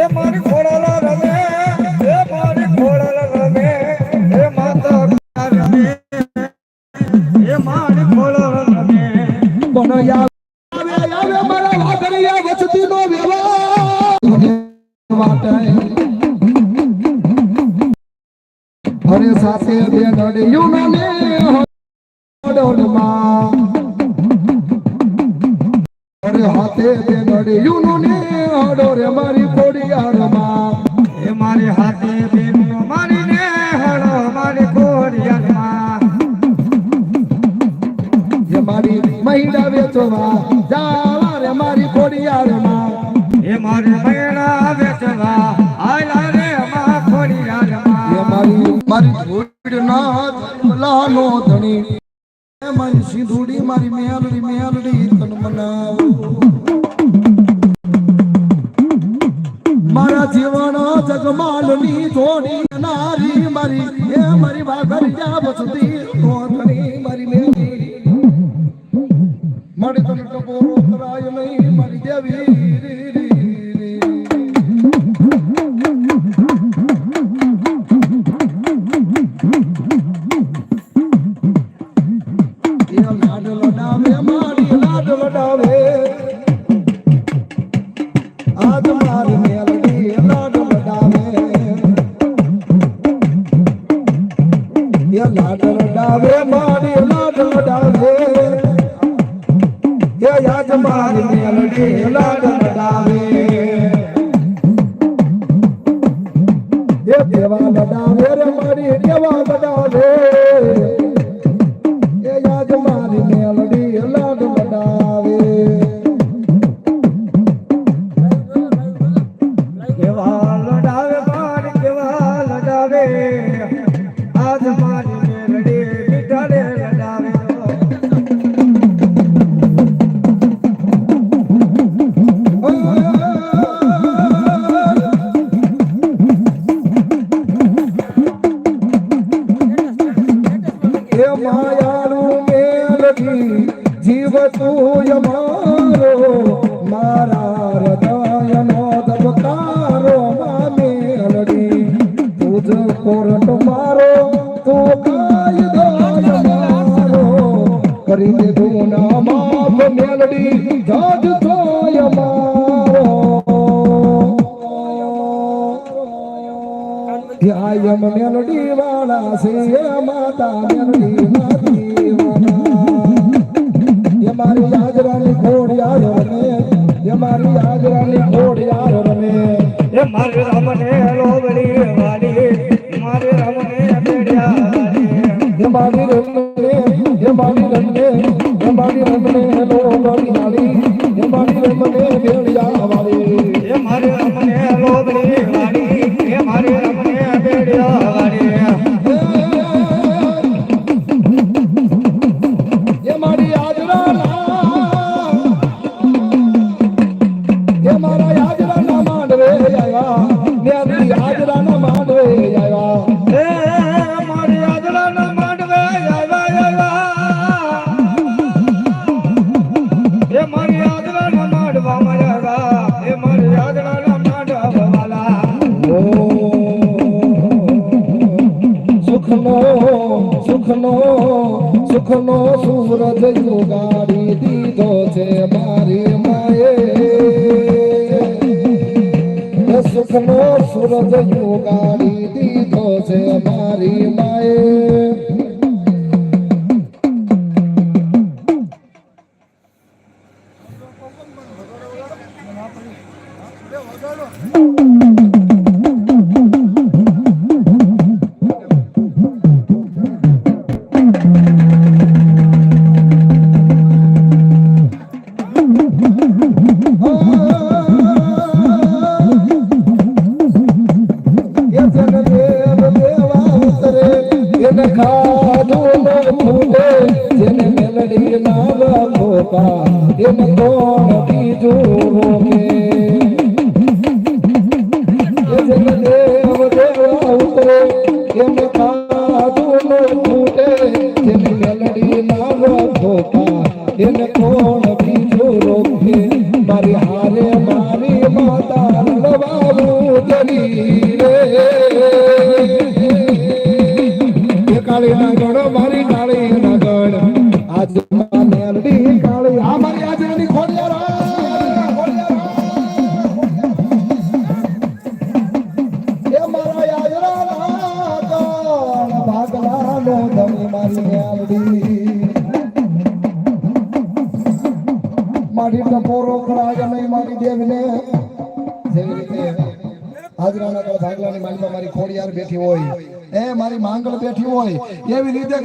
É, mano, કે ભાભી મહિડા વેચવા. જાવા રે મારી ખોડિયાર માં હે મારી મહિડા વેચવા. આયલા રે માં ખોડિયાર માં હે મારી મારી ખોડ ના લાનો ધણી મારી સિંધુડી મારી મેલડી મેલડી તન મનાવ. મારા જીવન જગમાલની જોડી નારી મારી. એ મારી ભાગર જા બસતી મણિતંત્ર બોરો કરાય નહીં. કરી દીધું માતા મેલડી માતી વાળા એ મારી આજરાની ઘોડિયાર રમે એ મારી આજરાની ઘોડિયાર રમે એ મારી મારે સુખનો સૂરજ ઉગાડી દીધો છે મારી માએ. સુખનો સૂરજ ઉગાડી દીધો છે મારી માએ.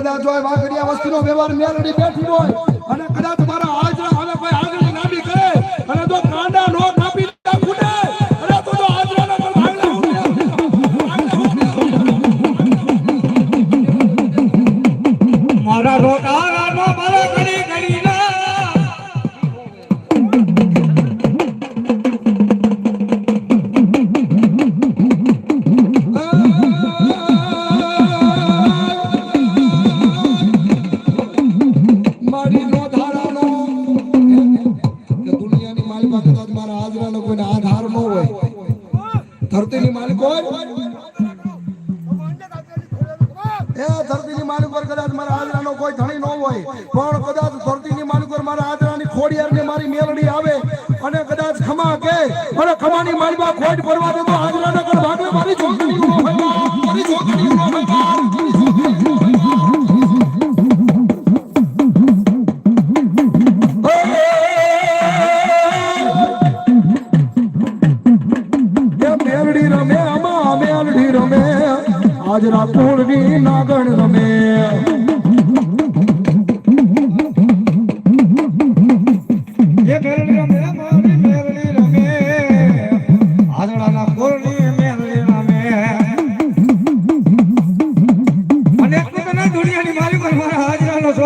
કદાચ હોય વાઘડિયા વસ્તીનો વ્યવહાર મેળડી બેઠી હોય ખમા કે અને ખમાની માલિકા ખોટ ભરવા દે તો હાજરાના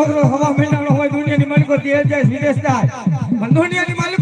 છોકરો હવા મહિનાનો હોય દુનિયાની માલિકો તેર જાય વિદેશ પણ દુનિયાની માલિકો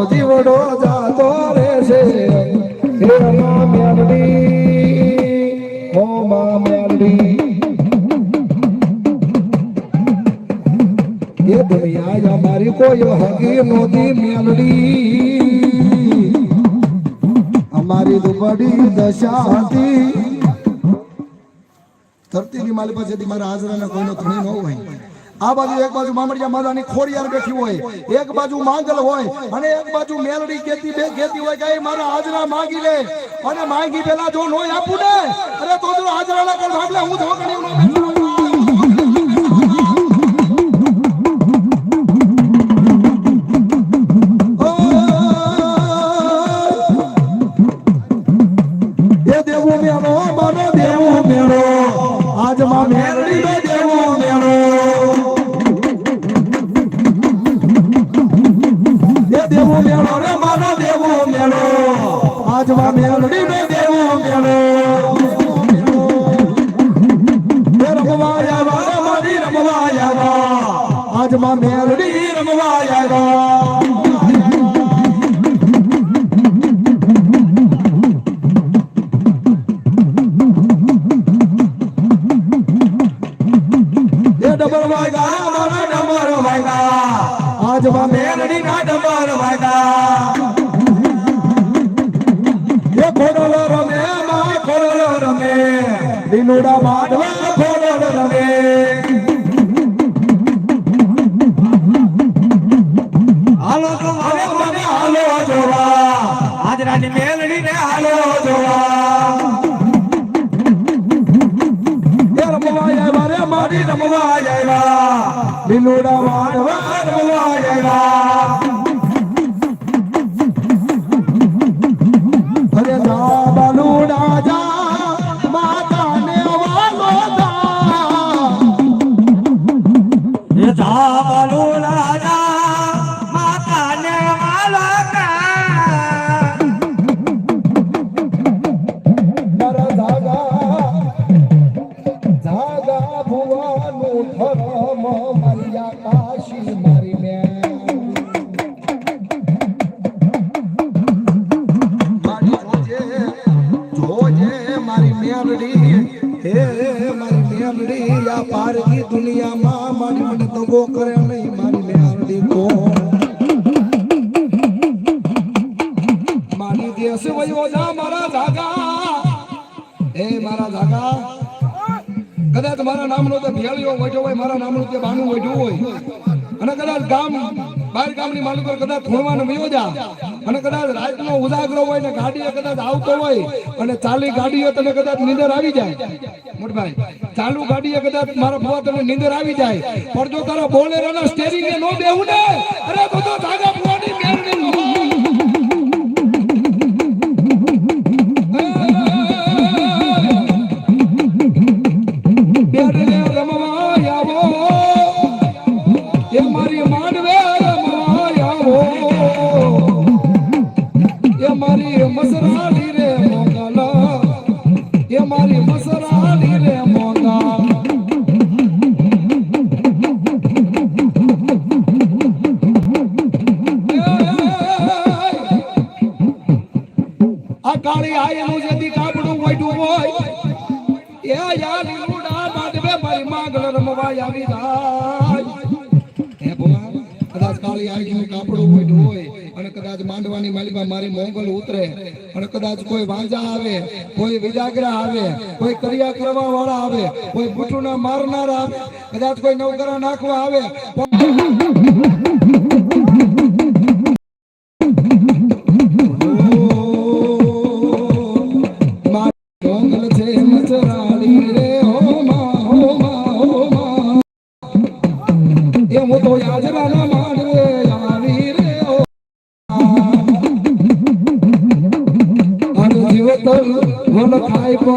મારો જીવડો જાતો રહેશે. હે માં મેલડી ઓ માં મેલડી એ દુનિયા અમારી કોઈ હગી નોતી મેલડી અમારી દુબડી દશા હતી. ધરતીની માલી પાસેથી મારા હાજરાના કોઈનો ધણી ન હોય. આ બાજુ એક બાજુ મામડિયા માતાની ખોડિયાર બેઠી હોય, એક બાજુ માંગલ હોય અને એક બાજુ મેલડી કેતી બે કેતી હોય કે મારા હાજરા માંગી લે. અને માંગી પેલા જો નોય આપું ને, અરે તો હાજરા હાજરાના કર, ભાગલે, હું ધોકણી રમવા આવ્યા આજમાં મેળડી રમવા આવ્યા એ ડબર વાગ્યા મારા ડબર વાગ્યા આજમાં મેલડી ના ડબર વાગ્યા એ ખોડલો રમે, માં ખોડલો રમે. લીલુડા માંડવા મારી રમવા આવ્યા. લીલુડા માંડવા રમવા આવ્યા. આકાશી મારી મેં ગામની માલિકો કદાચ થોડવાનું વયો જા અને કદાચ રાતનો ઉજાગરો હોય ને ગાડીએ કદાચ આવતો હોય અને ચાલી ગાડીએ તને કદાચ નીંદર આવી જાય. મોટભાઈ, ચાલુ ગાડીએ કદાચ મારા ફુવા તને નીંદર આવી જાય. પણ જો તારા બોલેરોના સ્ટેરિંગ ને નો દેવું ને, અરે તો જાગા ફુવાની આ નું જે દી કાપડું વાઢું હોય, એ યા લીલુડા માંડવે મારી માંગલ રમવા આવી જાય. હે ભગવાન, કદાચ કાળી આંખનું કાપડું વાઢું હોય, અને કદાચ માંડવાની માલિકા મારી મોંગલ ઉતરે, અને કદાચ કોઈ વાંજા આવે, કોઈ વિજાગરા આવે, કોઈ કરિયા કરવા વાળા આવે, કોઈ બુટુના મારનાર આવે, કદાચ કોઈ નવકરા નાખવા આવે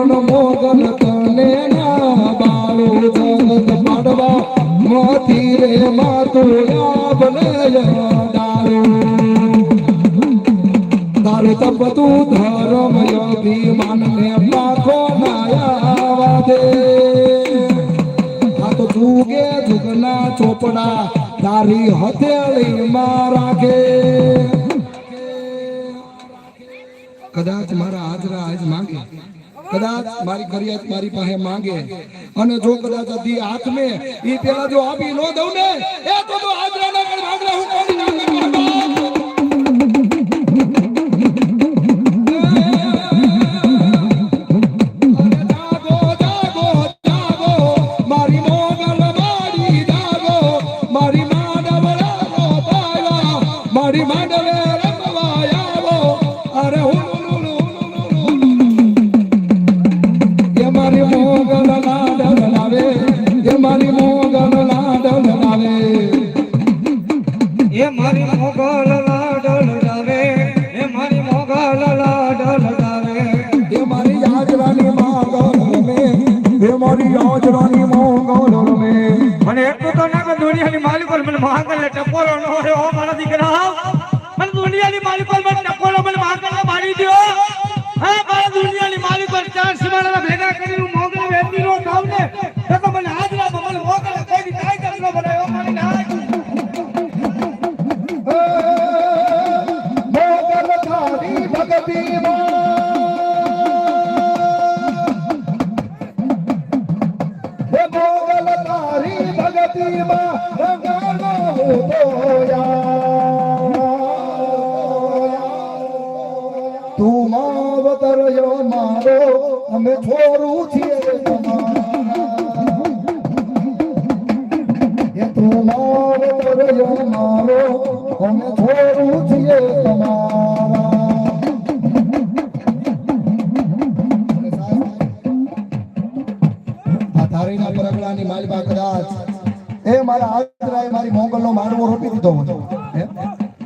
પણ મોગલ તને ના બાળો જગત પાડવા. મોતી રે કદાચ મારા હાજરા આજ માંગે. કદાચ મારી ફરિયાદ મારી પાસે માંગે. અને જો કદાચ દી હાથ મેં એ પેલા જો આપી નો દઉં ને, એ તો તો હાજરા ના કર માંગરા હું કોની Hur har man...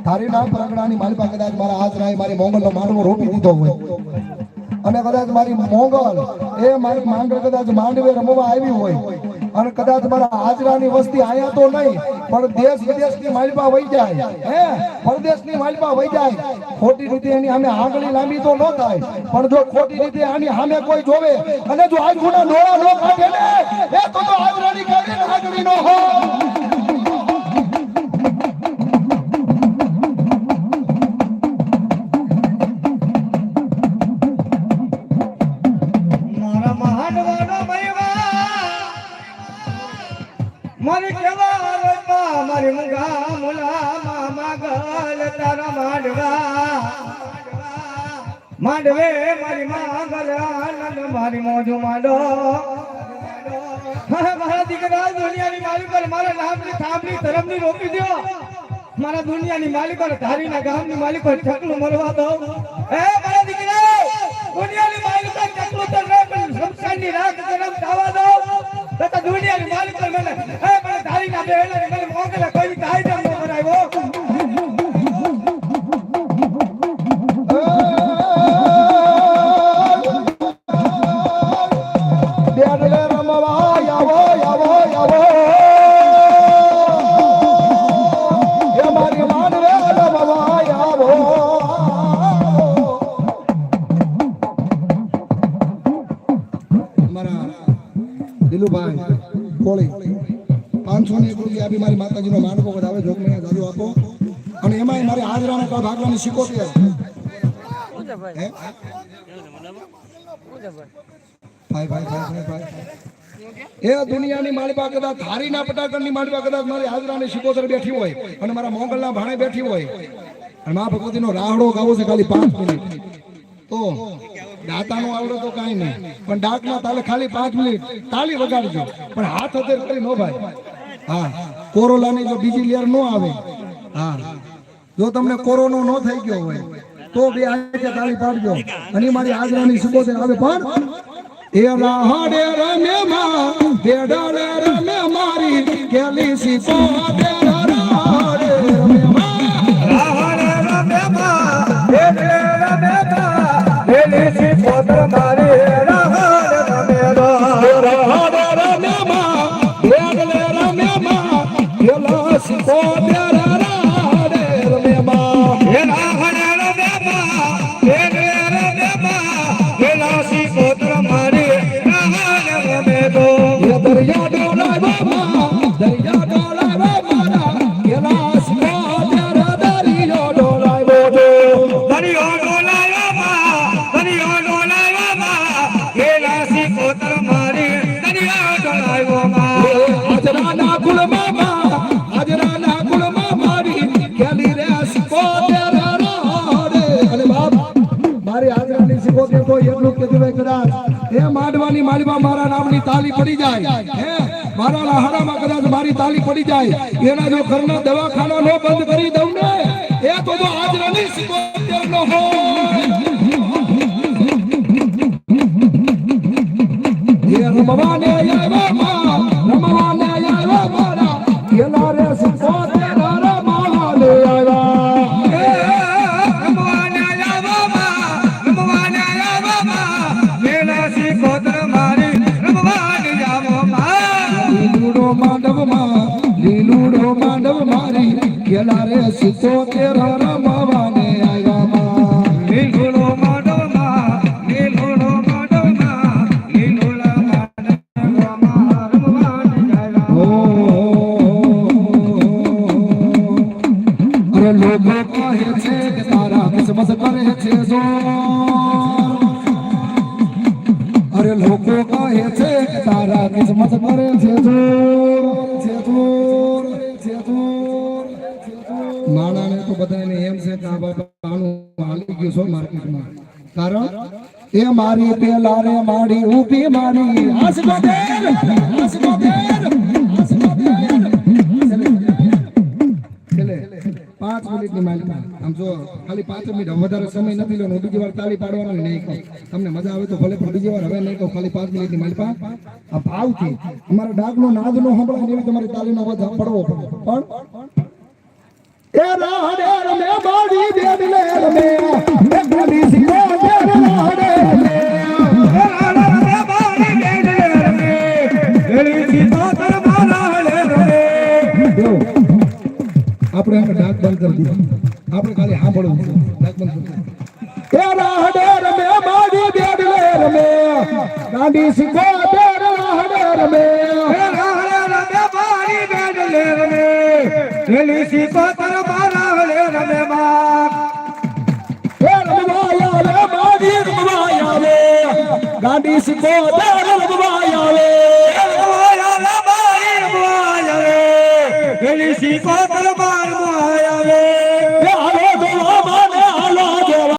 ધારીના મારી પાસે કદાચ મારા હાજરાએ મારી મોંગલનો માંડવો રોપી દીધો હોય. અને કદાચ મારી મોંગલ એ મારી માંગલ કદાચ માંડવે રમવા આવી હોય. અને કદાચ મારા હાજરાની વસ્તી આયા તો નહીં, પણ દેશ વિદેશની માલપા વહી જાય. હે? પરદેશની માલપા વહી જાય. ખોટી રીતે એની સામે આંગળી લાંબી તો ન થાય, પણ જો ખોટી રીતે આની સામે કોઈ જોવે, અને જો આજુના ડોળા ન કાઢે ને, એ તો હાજરાની કાઢીને આંગળી ન હોય. મારી તારા માંડવા. મારી માંગલ, આનંદ મારી મોજો માંડો. મારા દીકરા, દુનિયાની માલિક મારા નામની થાંભલી, ધરમની રોકી દો મારા દુનિયાની માલિકો ધારીના ગામની માલિકો ઠકલું મરવા દો. હે, મારા દીકરા, દુનિયાની માલિક ઠકલું તો ન પણ શમશાનની રાખ ધરમ થવા દો. તથા દુનિયાની માલિક મને હે મને ધારીના એટલે મને મોકલે કોઈ ધાઈ ન કરાવ્યો એ દુનિયાની માલિપા કદાચ ધારીના પટાકણની માલિપા કદાચ મારી હાજરાની શિકોતર બેઠી હોય અને મારા મોગલના ભાણે બેઠી હોય. અને મા ભગવતીનો રાહડો ગાવો છે ખાલી પાંચ મિનિટ. તો દાતાનો આવડે તો કાંઈ નહીં. પણ ડાકના તાલે ખાલી પાંચ મિનિટ. તાલી વગાડજો. પણ હાથ હતેર કરી નો ભાઈ. હા, કોરોલાની જો બીજી લેયર નો આવે. હા, જો તમને કોરોનો નો થઈ ગયો હોય, તો બે આજે તાળી પાડજો. અને મારી હાજરાની શિકોતર આવે. પણ એ રાહડે રમે માં બેડાડે રમે મારી કેલી સી પોતર મારી રાવણ માળીમાં મારા નામની તાલી પડી જાય. મારા લહાડામાં કદાચ મારી તાલી પડી જાય. એના જો ઘરના દવાખાના નો બંધ કરી દઉં ને, એ તો જો હાજરાની સિકોતેર નો હો. રમવાને આવ્યા કેલા રે સિકોતેર એમ છે કે હાલી ગયું છો માર્કેટમાં કારણ એ મારી પેલા રે મારી ઊભી મારી હસતો બેન છેલ્લે પાંચ મિનિટની માલિકા આમ જો ખાલી પાંચ મિનિટ વધારે સમય નથી લેવાનો બીજી વાર તાળી પાડવાનો નહીં તમને મજા આવે તો ભલે પણ બીજી વાર હવે નહીં કહું ખાલી પાંચ મિનિટની માલિકા આ ભાવથી અમારા ડાગનો નાદ નો સંભળાય એવી તમારી તાળીનો અવાજ પડવો પડે પણ આપણે હવે ડાક બંધ કરી દીધું આપણે ખાલી સાંભળવું ડાક બંધ કરી દીધું. એ సిపోతారు